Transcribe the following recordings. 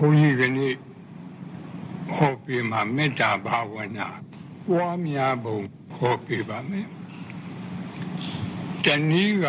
ဘုန်းကြီးကနေ့ဟောပြမှာမေတ္တာဘာဝနာပွားများပုံဟောပြပါမယ်တနည်းက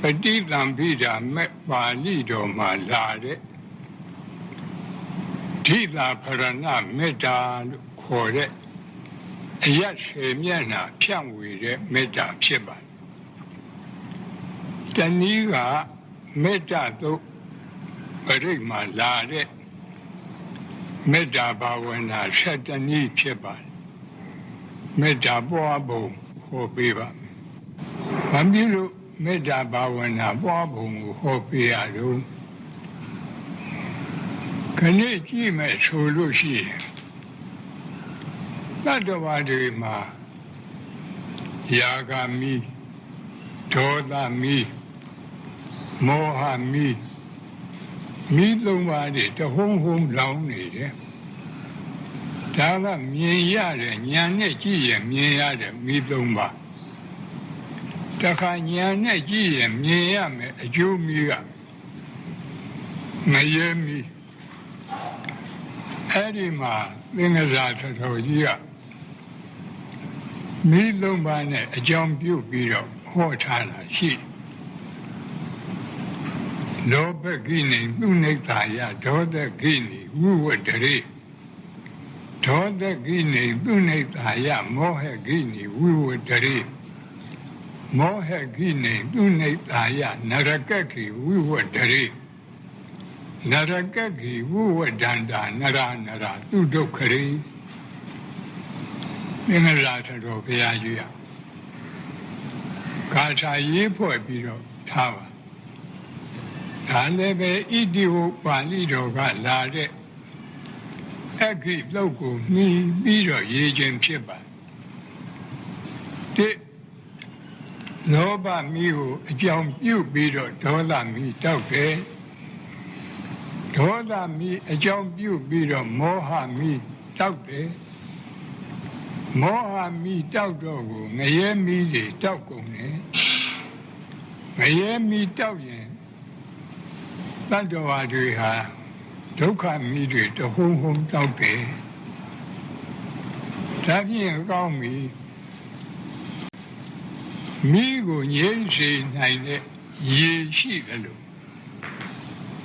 ပฏิသံပိဓာမေပါဠိတော်မှာလာတဲ့ဓိတာဖရဏမေတ္တာလို့ခေါ်တဲ့အယတ်ရှေမျက်နှာဖြန့်ဝေတဲ့မေတ္တာဖြစ်ပါတယ်တနည်းကမေတ္တာသို့ ပရိတ်မှာလာတဲ့မေတ္တာဘာဝနာဆက်တနည်းဖြစ်ပါတယ်မေတ္တာပွားပုံဟောပေးပါမယ်။ဘာဖြစ်လို့မေတ္တာဘာဝနာပွားပုံကိုဟောပေးရတော့ခဏကြည့်မယ်ဆိုလို့ရှိရင်တတ္တဝါတွေမှာယာဂမီဒေါသမီမောဟမီ မိသုံးပါးတွေတဟုံးဟုံးလောင်းနေတယ်ဒါကမြင်ရတယ်ညာနဲ့ကြည့်ရင်မြင်ရတယ်မိသုံးပါးတခါညာနဲ့ကြည့်ရင်မြင်ရမယ်အကျိုးမိကငရဲမိအဲ့ဒီမှာသင်္ကစားသတော်ကြီးကမိသုံးပါးနဲ့အကြောင်းပြုပြီးတော့ဟောထားတာရှိတယ် လောဘကိနေသူနိဋ္ဌာယဒေါသကိနေဝိဝတရေဒေါသကိနေသူနိဋ္ဌာယမောဟကိနေဝိဝတရေမောဟကိနေသူနိဋ္ဌာယနရကကိဝိဝတရေနရကကိဝိဝဒန္တာနရနရသူဒုက္ခရေမင်္ဂလာတော်ဘုရားကြီးอ่ะဂါထာရေးဖွဲ့ပြီးတော့ထားပါ ဒါလည်းပဲဣတိဝပါဠိတော်ကလာတဲ့အခိသုတ်ကိုမှီပြီးတော့ရေးခြင်းဖြစ်ပါတိလောဘမီးကိုအကြောင်းပြုပြီးတော့ဒေါသမီးတောက်တယ်ဒေါသမီးအကြောင်းပြုပြီးတော့မောဟမီးတောက်တယ်မောဟမီးတောက်တော့ကိုငရဲမီးတွေတောက်ကုန်တယ်ငရဲမီးတောက်ရင် တတ္တဝါတွေဟာဒုက္ခမိတွေတဟုံဟုံတောက်တယ်ဒါဖြင့်အကောင်းပြီမိကိုငြိမ့်စေနိုင်တဲ့ရေရှိတယ်လို့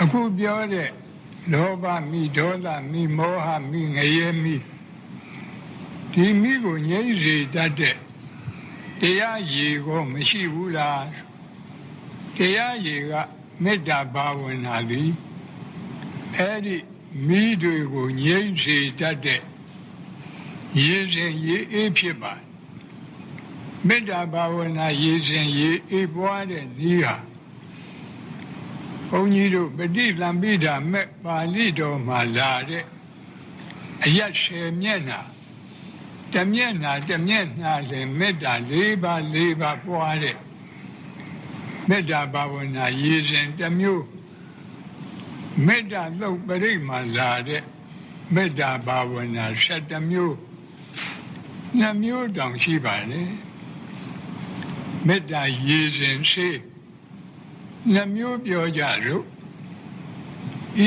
အခုပြောတဲ့လောဘမိဒေါသမိမောဟမိငရဲမိဒီမိကိုငြိမ့်စေတတ်တဲ့တရားရေကိုမရှိဘူးလားတရားရေက မေတ္တာဘာဝနာသည်အဲ့ဒီမိတွေကိုငြိမ့်စေတတ်တဲ့ရေစဉ်ရေအေးဖြစ်ပါမေတ္တာဘာဝနာရေစဉ်ရေအေးပွားတဲ့ဤဟာဘုန်းကြီးတို့ပฏิလံပိဓာမဲ့ပါဠိတော်မှာလာတဲ့အယတ်ရှယ်မျက်နှာတမျက်နှာတမျက်နှာလည်းမေတ္တာ၄ပါး၄ပါးပွားတဲ့ မေတ္တာဘာဝနာရည်စဉ်တစ်မျိုးမေတ္တာသုတ်ပရိမှလာတဲ့မေတ္တာဘာဝနာ7မျိုးနှစ်မျိုးတောင်ရှိပါလေမေတ္တာရည်စဉ်ရှိနှစ်မျိုးပြောကြလို့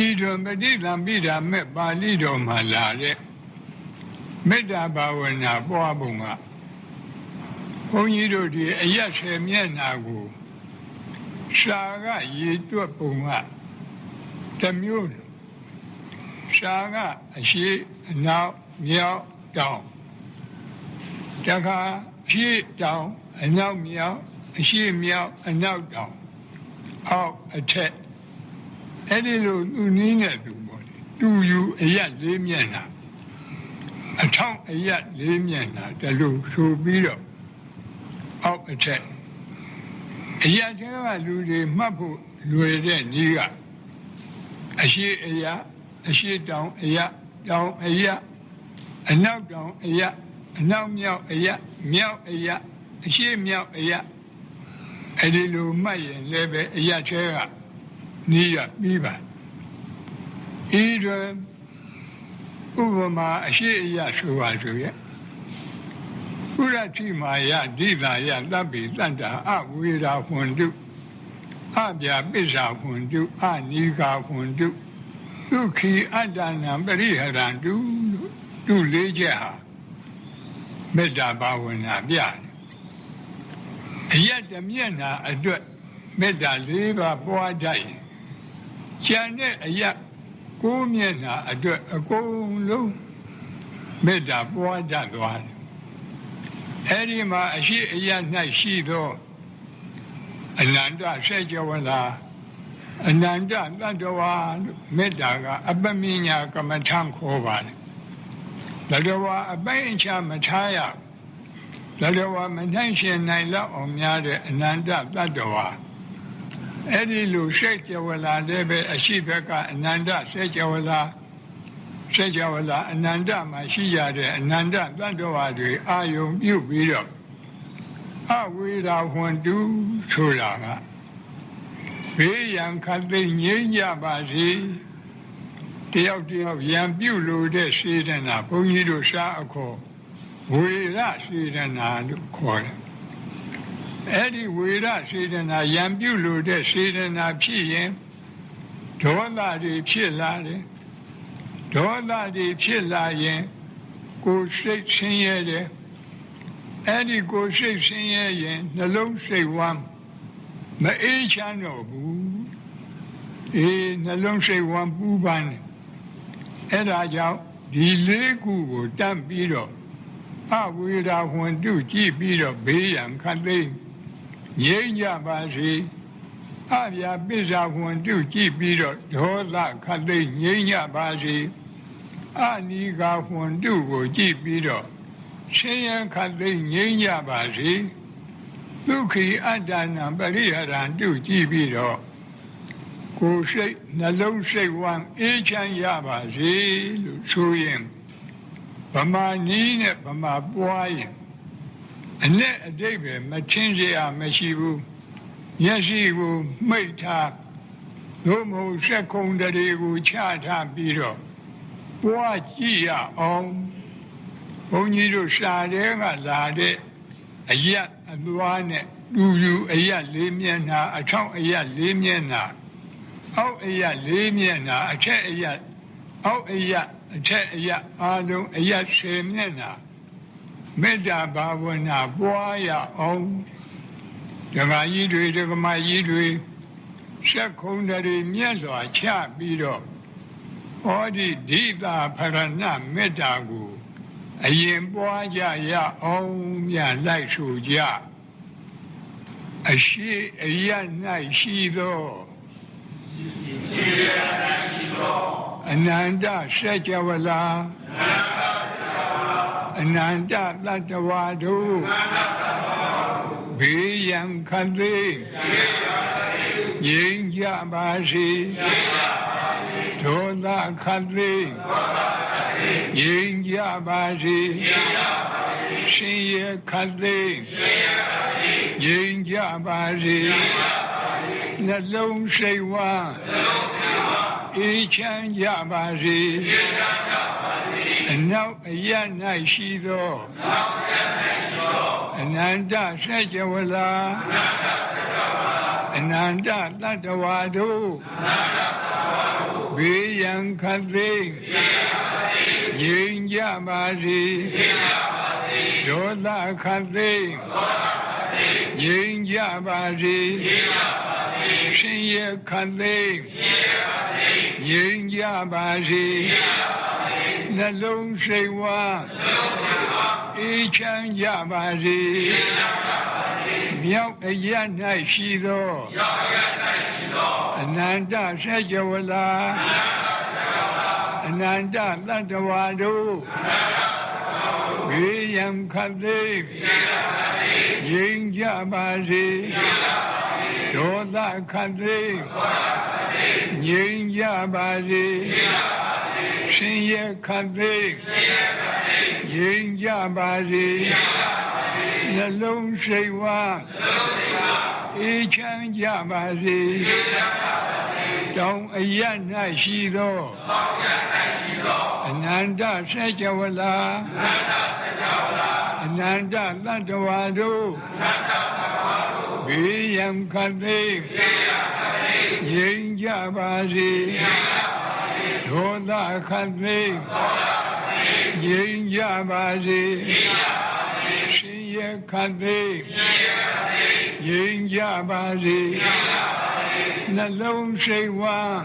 ဤတော်ပฏิသံပိဓာမဲ့ပါဠိတော်မှာလာတဲ့မေတ္တာဘာဝနာပွားပုံကဘုန်းကြီးတို့ဒီအရက်ဆယ်မျက်နာကို ရှာကရေတွက်ပုံကတစ်မျိုးရှာကအရှိအနောက်မြောက်တောင်တခါဖြည့်တောင်အနောက်မြောက်အရှိမြောက်အနောက်တောင်အောက်အထက်အဲ့ဒီလိုသူနည်းနဲ့သူပေါ့လေတူယူအရက်လေးမျက်နှာအထောက်အရက်လေးမျက်နှာတလူဆိုပြီးတော့အောက်အထက် အရာတဲကလူတွေမှတ်ဖို့လွယ်တဲ့နည်းကအရှိအရာအရှိတောင်အရာတောင်အရာအနောက်တောင်အရာအနောက်မြောက်အရာမြောက်အရာအရှိမြောက်အရာအဲ့ဒီလိုမှတ်ရင်လည်းပဲအရာတဲကနီးရပြီးပါဤတွင်ဥပမာအရှိအရာဆိုပါဆိုရဲ့ ကုရတိမာယဒိသာယသဗ္ဗေတန္တာအဝေရာဟွန်တုအပြာပစ္စာဟွန်တုအနိကာဟွန်တုဒုက္ခိအတ္တနာပရိဟရန္တုလို့သူလေးချက်ဟာမေတ္တာဘာဝနာပြတယ်အယက်တမျက်နာအတွက်မေတ္တာ၄ပါးပွားတတ်ရင်ကျန်တဲ့အယက်ကိုးမျက်နာအတွက်အကုန်လုံးမေတ္တာပွားတတ်သွားတယ် အဲ့ဒီမှာအရှိအယက်၌ရှိသောအနန္တဆက်ကြဝလာအနန္တတတ္တဝါလို့မေတ္တာကအပမညာကမ္မထံခေါ်ပါတယ်တတ္တဝါအပိုင်အခြားမထားရတတ္တဝါမနိုင်ရှင်နိုင်လောက်အောင်များတဲ့အနန္တတတ္တဝါအဲ့ဒီလိုဆက်ကြဝလာလည်းပဲအရှိဘက်ကအနန္တဆက်ကြဝလာ ဆက်ကြဝလာအနန္တမှာရှိရတဲ့အနန္တတတ္တဝါတွေအာယုံပြုတ်ပြီးတော့အဝေရာဟွန်တူဆိုတာကဘေးရန်ခတ်သိမ်းငြိမ်းကြပါစေတယောက်တယောက်ရံပြုတ်လို့တဲ့စေတနာဘုန်းကြီးတို့ရှားအခေါ်ဝေရစေတနာလို့ခေါ်တယ်အဲ့ဒီဝေရစေတနာရံပြုတ်လို့တဲ့စေတနာဖြစ်ရင်ဒေါသတွေဖြစ်လာတယ် ဒေါသတွေဖြစ်လာရင်ကိုယ်စိတ်ဆင်းရဲတယ်အဲ့ဒီကိုယ်စိတ်ဆင်းရဲရင်နှလုံးစိတ်ဝမ်းမအေးချမ်းတော့ဘူးအေးနှလုံးစိတ်ဝမ်းပူပန်တယ်အဲ့ဒါကြောင့်ဒီလေးခုကိုတတ်ပြီးတော့အဝေရာဟွန်တုကြည့်ပြီးတော့ဘေးရန်ခတ်သိမ်းငြိမ်းကြပါစေအဗျာပိစ္ဆာဟွန်တုကြည့်ပြီးတော့ဒေါသခတ်သိမ်းငြိမ်းကြပါစေ အနိဂါဟွန်တုကိုကြည့်ပြီးတော့ဆင်းရဲခတ်သိမ်းငြိမ်းကြပါစေဒုက္ခိအတ္တနာပရိဟရန္တုကြည့်ပြီးတော့ကိုယ်စိတ်နှလုံးစိတ်ဝမ်းအေးချမ်းရပါစေလို့ဆိုရင်ဗမာနီးနဲ့ဗမာပွားရင်အနဲ့အတိတ်ပဲမချင်းစရာမရှိဘူးမျက်စိကိုမှိတ်ထားသို့မဟုတ်စက်ခုံတရေကိုချထားပြီးတော့ ပွားကြည့်ရအောင်ဘုန်းကြီးတို့ရှားတဲ့ကလာတဲ့အရက်အသွားနဲ့လူလူအရက်လေးမျက်နှာအထောက်အရက်လေးမျက်နှာအောက်အရက်လေးမျက်နှာအထက်အရက်အောက်အရက်အထက်အရက်အားလုံးအရက်ဆယ်မျက်နှာမေတ္တာဘာဝနာပွားရအောင်ဒကာကြီးတွေဒကမကြီးတွေဆက်ခုံးတွေမြတ်စွာချပြီးတော့ ဟောဒီဒိတာဖရဏမေတ္တာကိုအရင်ပွားကြရအောင်မြလိုက်ဆိုကြအရှိအရ၌ရှိသောအနန္တစัจ java လာအနန္တတတ္တဝါတို့ဘေးရန်ခတ်သေးငြိမ်းကြပါစေ ဒေါသခတ်သေးငြိမ်းကြပါစေရှင်ရခတ်သေးငြိမ်းကြပါစေနှလုံးစိတ်ဝမ်းအေးချမ်းကြပါစေအနောက်အရ၌ရှိသောအနန္တဆက်ကြဝလာအနန္တတတ္တဝါတို့ ဘေးရန်ခတ်သိမ်းငြိမ်းကြပါစေဒေါသခတ်သိမ်းငြိမ်းကြပါစေရှင်ရခတ်သိမ်းငြိမ်းကြပါစေနှလုံးစိတ်ဝမ်းအေးချမ်းကြပါစေ မြောက်အရ၌ရှိသောအနန္တဆက်ကြဝလာအနန္တတတ္တဝါတို့ဘေးရန်ခတ်သိမ်းငြိမ်းကြပါစေဒေါသခတ်သိမ်းငြိမ်းကြပါစေရှင်ရခတ်သိမ်းငြိမ်းကြပါစေ နှလုံးစိတ်ဝမ်းအေးချမ်းကြပါစေတောင်အရ၌ရှိသောအနန္တဆက်ကြဝလာအနန္တတတ္တဝါတို့ဘေးရန်ခတ်သိငြိမ်းကြပါစေဒဒေါသခတ်သိငြိမ်းကြပါစေရှင်ရ ခတ်သိငြိမ်းကြပါစေနှလုံးစိတ်ဝမ်း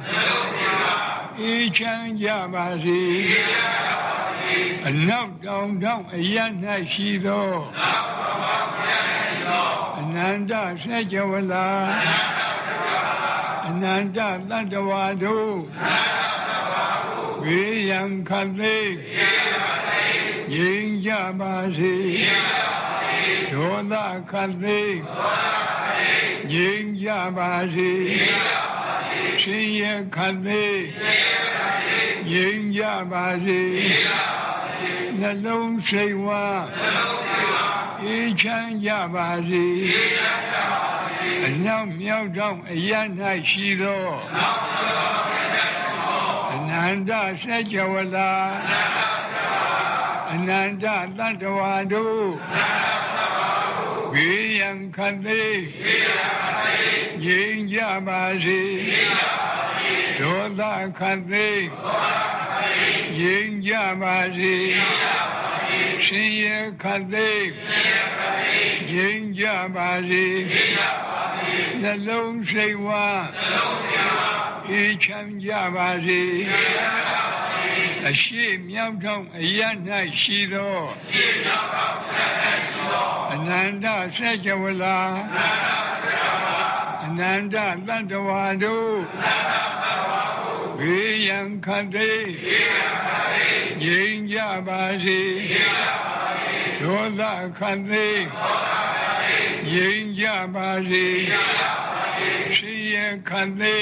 အေးချမ်းကြပါစေအနောက်တောင်တောင်အရ၌ရှိသောအနန္တဆက်ကြဝဠာအနန္တတတ္တဝါတို့ဝေယံခတ်သိငြိမ်းကြပါစေ ဒေါသခတ်သိငြိမ်းကြပါစေရှင်ရခတ်သိငြိမ်းကြပါစေနှလုံးစိတ်ဝမ်းအေးချမ်းကြပါစေအနောက်မြောက်တောင်အရ၌ရှိသောအနန္တစัจ java လာအနန္တတတ္တ ဝါတို့ဝေယံခတ်သိငြိမ်းကြပါစေဒေါသခတ်သိငြိမ်းကြပါစေရှင်ရခတ်သိငြိမ်းကြပါစေနှလုံးစိတ်ဝမ်းအေးချမ်းကြပါစေ အရှိမြောက်ထောင်အရ၌ရှိသောအနန္တစัจ java လာအနန္တတတ္တဝါတို့ဘေးရန်ခတ်သိငြိမ်းကြပါစေဒေါသခတ်သိငြိမ်းကြပါစေရှိရခတ်သိ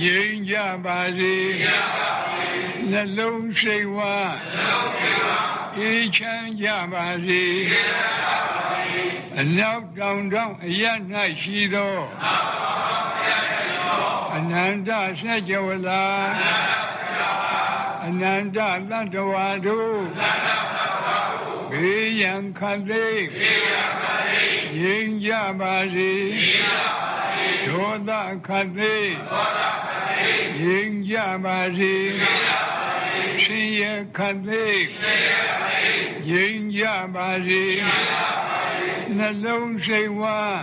ငြိမ်းကြပါစေ နှလုံးစိတ်ဝမ်းအေးချမ်းကြပါစေအနောက်တောင်တောင်အရ၌ရှိသောအနန္တစัจ java လာအနန္တတတ္တဝါတို့ဘေးရန်ခတ်သိငြိမ်းကြပါစေဒေါသခတ်သိငြိမ်းကြပါစေ ရှင်ရခတ်သိငြိမ်းကြပါစေနှလုံးစိတ်ဝမ်း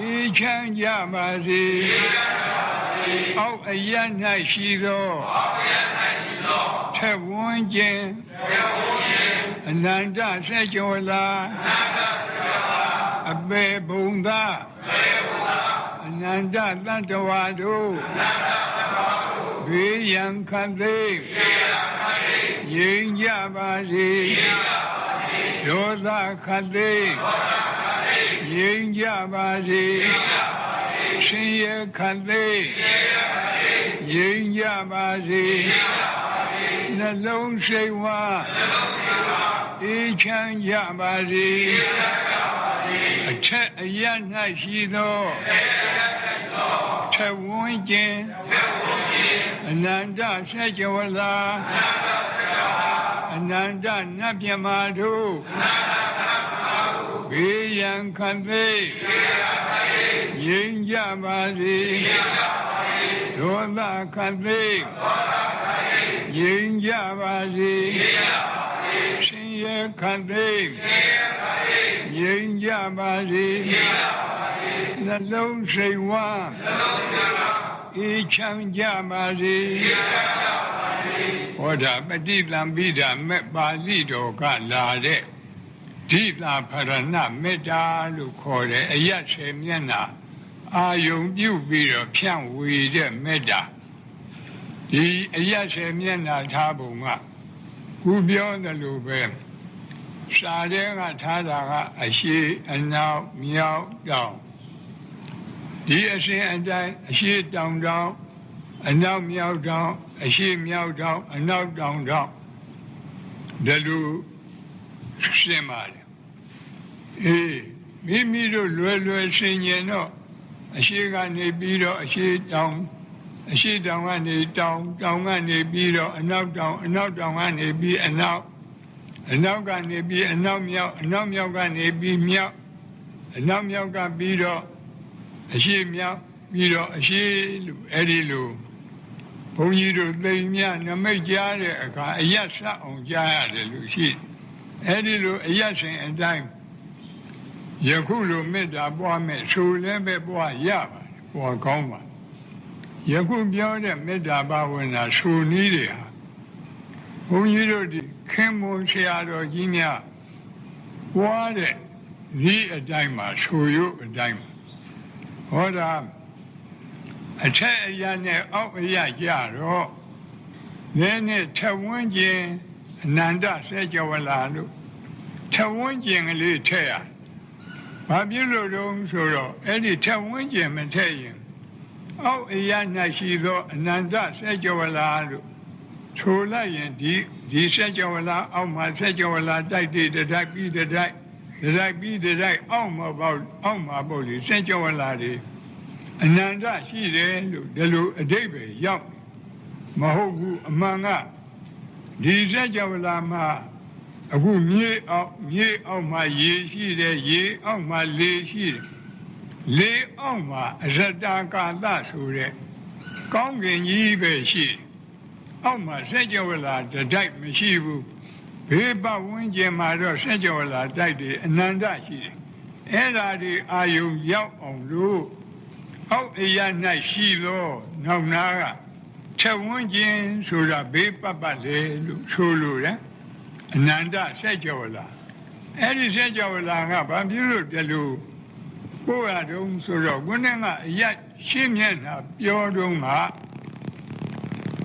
အေးချမ်းကြပါစေအောက်အရ၌ရှိသောထက်ဝန်းခြင်းအနန္တဆက်ကျော်လာအပေဘုံသာအနန္တတတ္တဝါတို့ ဘေးရန်ခတ်သိငြိမ်းကြပါစေဒေါသခတ်သိငြိမ်းကြပါစေရှင်ရခတ်သိငြိမ်းကြပါစေနှလုံးစိတ်ဝမ်းအေးချမ်းကြပါစေအထက်အရ၌ရှိသောထက်ဝန်းခြင်း အနန္တစัจ java လာအနန္တနတ်မြမာတို့ဘေးရန်ခံသိငြိမ်းကြပါစေဒေါသခံသိငြိမ်းကြပါစေရှင်ရခံသိငြိမ်းကြပါစေနှလုံးစိတ်ဝမ်း အေးချမ်းကြပါစေဟောတာပฏิသံပိဒာမဲ့ပါဠိတော်ကလာတဲ့ဓိတာဖရဏမေတ္တာလို့ခေါ်တယ်အယတ်ဆေမျက်နာအာယုံပြုပြီးတော့ဖြန့်ဝေတဲ့မေတ္တာဒီအယတ်ဆေမျက်နာထားပုံကခုပြောတယ်လို့ပဲစာတဲ့ကထားတာကအရှိအနောက်မြောက်တောင် ဒီအရှင်အတိုင်းအရှိတောင်တောင်အနောက်မြောက်တောင်အရှိမြောက်တောင်အနောက်တောင်တောင်ဒါလိုရှင်းပါတယ်အေးမိမိတို့လွယ်လွယ်ရှင်းရင်တော့အရှိကနေပြီးတော့အရှိတောင်အရှိတောင်ကနေတောင်တောင်ကနေပြီးတော့အနောက်တောင်အနောက်တောင်ကနေပြီးအနောက်အနောက်ကနေပြီးအနောက်မြောက်အနောက်မြောက်ကနေပြီးမြောက်အနောက်မြောက်ကပြီးတော့ အရှိမြောက်ပြီးတော့အရှိလို့အဲ့ဒီလိုဘုန်းကြီးတို့သိမ်မြနမိတ်ကြားတဲ့အခါအယတ်ဆက်အောင်ကြားရတယ်လို့ရှိတယ်အဲ့ဒီလိုအယတ်စဉ်အတိုင်းယခုလိုမေတ္တာပွားမယ်ဆိုလည်းပဲပွားရပါတယ်ပွားကောင်းပါယခုပြောတဲ့မေတ္တာဘာဝနာဆိုနည်းတွေဟာဘုန်းကြီးတို့ဒီခင်မွန်ဆရာတော်ကြီးများပွားတဲ့ဤအတိုင်းမှာဆိုရုပ်အတိုင်းမှာ ဟောတာအထက်အရာနဲ့အောက်အရာကြတော့နည်းနည်းထက်ဝန်းကျင်အနန္တစေကြဝဠာလို့ထက်ဝန်းကျင်ကလေးထည့်ရဘာဖြစ်လို့တုံးဆိုတော့အဲ့ဒီထက်ဝန်းကျင်မထည့်ရင်အောက်အရာ၌ရှိသောအနန္တစေကြဝဠာလို့ဆိုလိုက်ရင်ဒီဒီစေကြဝဠာအောက်မှာစေကြဝဠာတိုက်တည်တစ်တိုက်ပြီးတစ်တိုက် တစ်တိုက်ပြီးတစ်တိုက်အောက်မှာပေါ့အောက်မှာပေါ့လေစေကြဝဠာတွေအနန္တရှိတယ်လို့ဒီလိုအဓိပ္ပာယ်ရောက်မဟုတ်ဘူးအမှန်ကဒီစေကြဝဠာမှာအခုမြေအောက်မြေအောက်မှာရေရှိတယ်ရေအောက်မှာလေရှိတယ်လေအောက်မှာအရတာကာသဆိုတဲ့ကောင်းကင်ကြီးပဲရှိတယ်အောက်မှာစေကြဝဠာတစ်တိုက်မရှိဘူး ဘေးပတ်ဝန်းကျင်မှာတော့စေကြဝဠာတိုက်တွေအနန္တရှိတယ်အဲ့ဓာဒီအာယုံရောက်အောင်လို့အောက်အရာ၌ရှိသောနောက်နာကချက်ဝန်းကျင်ဆိုတာဘေးပတ်ပတ်လေလို့ဆိုလိုတယ်အနန္တစေကြဝဠာအဲ့ဒီစေကြဝဠာကဘာဖြစ်လို့တလို့ပို့ရတုံးဆိုတော့ခုနကအရာရှင်းမျက်နှာပြောတုံးက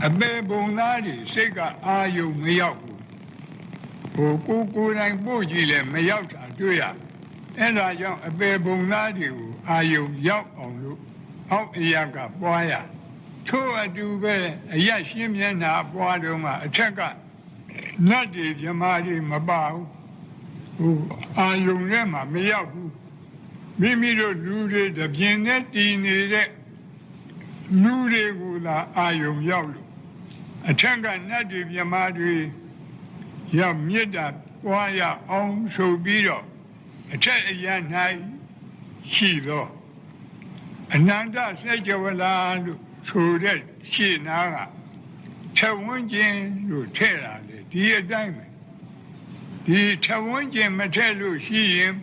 အပေပုံသားတွေစိတ်ကအာယုံမရောက်ဘူး ဟိုကိုကိုယ်တိုင်ပို့ကြည့်လဲမရောက်တာတွေ့ရအဲ့ဒါကြောင့်အပေပုံသားတွေကိုအာယုံရောက်အောင်လို့အောက်အရာကပွားရထို့အတူပဲအရာရှင်းမျက်နှာပွားတုံးကအထက်ကနတ်တွေဓမ္မတွေမပါဘူးဟိုအာယုံထဲမှာမရောက်ဘူးမိမိတို့လူတွေတပြင်းနဲ့တည်နေတဲ့လူတွေကိုသာအာယုံရောက်လို့အထက်ကနတ်တွေမြမတွေ ရမေတ္တာပွားရအောင်ဆိုပြီးတော့အထက်အရ၌ရှိသောအနန္တစိတ်ကြဝဠာလို့ဆိုတဲ့ရှင်းနာကထဝန်းကျင်လို့ထဲ့လာတယ်ဒီအတိုင်းပဲဒီထဝန်းကျင်မထဲ့လို့ရှိရင်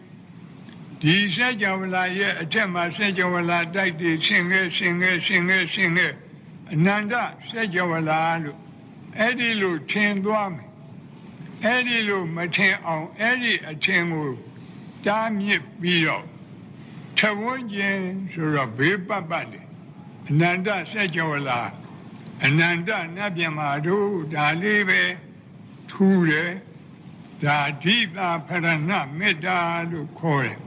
ဒီစိတ်ကြဝဠာရဲ့အထက်မှာစိတ်ကြဝဠာတိုက်တည်ရှင်ခဲ့ရှင်ခဲ့ရှင်ခဲ့ရှင်ခဲ့အနန္တစိတ်ကြဝဠာလို့အဲ့ဒီလိုထင်သွားမယ် အဲ့ဒီလိုမထင်အောင်အဲ့ဒီအထင်ကိုတားမြစ်ပြီးတော့ထဝန်းကျင်ဆိုတော့ဘေးပတ်ပတ်လေအနန္တစัจ java လာအနန္တနတ်မြမာတို့ဒါလေးပဲထူတယ်ဒါဓိတာဖရဏမေတ္တာလို့ခေါ်တယ်